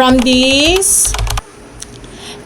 From this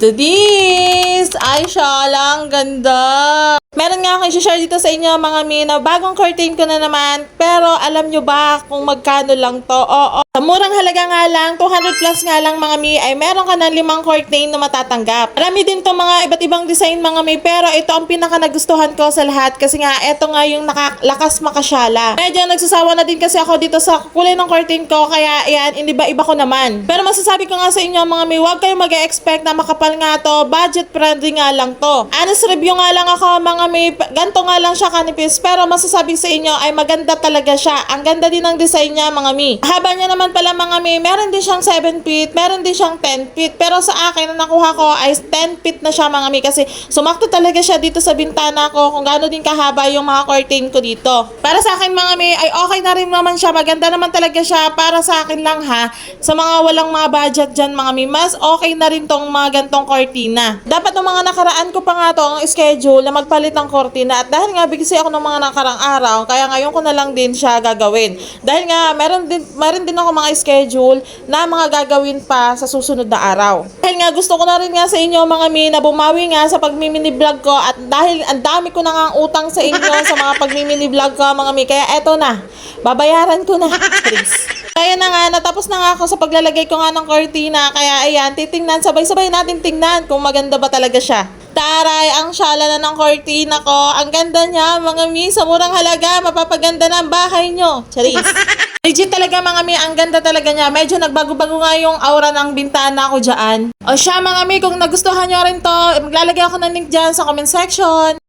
to this. Ay, siya lang. Ganda. Meron nga akong i-share dito sa inyo mga mi na bagong curtain ko na naman. Pero alam nyo ba kung magkano lang to? Oo. Sa murang halaga nga lang, 200 plus nga lang mga mi, ay meron ka ng limang curtain na matatanggap. Marami din to mga iba't ibang design mga mi, pero ito ang pinaka nagustuhan ko sa lahat kasi nga ito nga yung nakalakas makasyala. Medyo nagsasawa na din kasi ako dito sa kulay ng curtain ko, kaya yan, iniba-iba ko naman. Pero masasabi ko nga sa inyo mga mi, huwag kayong mag-expect na makapal nga to, budget friendly nga lang to. Honest review nga lang ako mga mi, ganto nga lang siya kanipis, pero masasabi sa inyo ay maganda talaga siya. Ang ganda din ng design niya mga mi. Haba niya naman pala mga mi, meron din siyang 7 feet, meron din siyang 10 feet, pero sa akin na nakuha ko ay 10 feet na siya mga mi kasi sumakto talaga siya dito sa bintana ko kung gaano din kahaba yung mga curtain ko dito. Para sa akin mga mi ay okay na rin naman siya, maganda naman talaga siya para sa akin lang ha. Sa mga walang mga budget dyan mga mi, mas okay na rin tong mga gantong cortina. Dapat ng mga nakaraan ko pa nga to ang schedule na magpalit ng cortina at dahil nga busy ako ng mga nakarang araw, kaya ngayon ko na lang din siya gagawin. Dahil nga meron din meron din ako mga schedule na mga gagawin pa sa susunod na araw. Dahil nga gusto ko na rin nga sa inyo mga mi na bumawi nga sa pagmimini vlog ko at dahil ang dami ko na nga utang sa inyo sa mga pagmimini vlog ko mga mi kaya eto na babayaran ko na. Charis. Kaya na nga, natapos na nga ako sa paglalagay ko nga ng cortina. Kaya ayan, titingnan, sabay-sabay natin tingnan kung maganda ba talaga siya. Taray, ang syala na ng cortina ko. Ang ganda niya, mga mi, sa murang halaga, mapapaganda na ang bahay nyo. Charis. Legit talaga mga mi, ang ganda talaga niya. Medyo nagbago-bago nga yung aura ng bintana ko dyan. O siya mga mi, kung nagustuhan nyo rin to, maglalagay ako ng link dyan sa comment section.